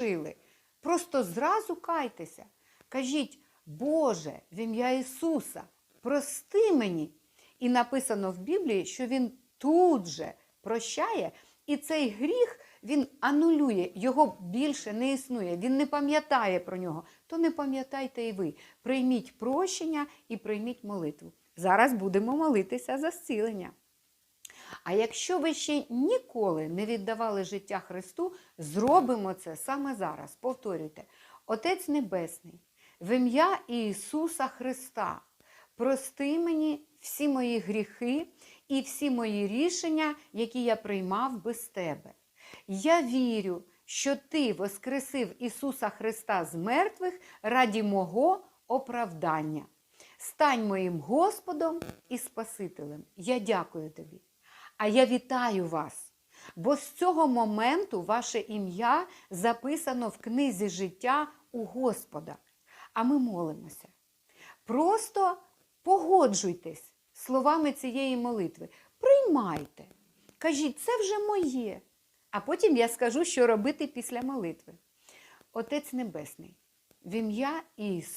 згрішили. Просто зразу кайтеся. Кажіть, Боже, в ім'я Ісуса, прости мені. І написано в Біблії, що Він тут же прощає, і цей гріх він анулює, його більше не існує, він не пам'ятає про нього. То не пам'ятайте і ви. Прийміть прощення і прийміть молитву. Зараз будемо молитися за зцілення. А якщо ви ще ніколи не віддавали життя Христу, зробимо це саме зараз. Повторюйте, Отець Небесний, в ім'я Ісуса Христа, прости мені всі мої гріхи і всі мої рішення, які я приймав без Тебе. Я вірю, що Ти воскресив Ісуса Христа з мертвих раді мого оправдання. Стань моїм Господом і Спасителем. Я дякую тобі. А я вітаю вас, бо з цього моменту ваше ім'я записано в книзі життя у Господа. А ми молимося. Просто погоджуйтесь словами цієї молитви. Приймайте. Кажіть, це вже моє. А потім я скажу, що робити після молитви. Отець Небесний, в ім'я Ісуса.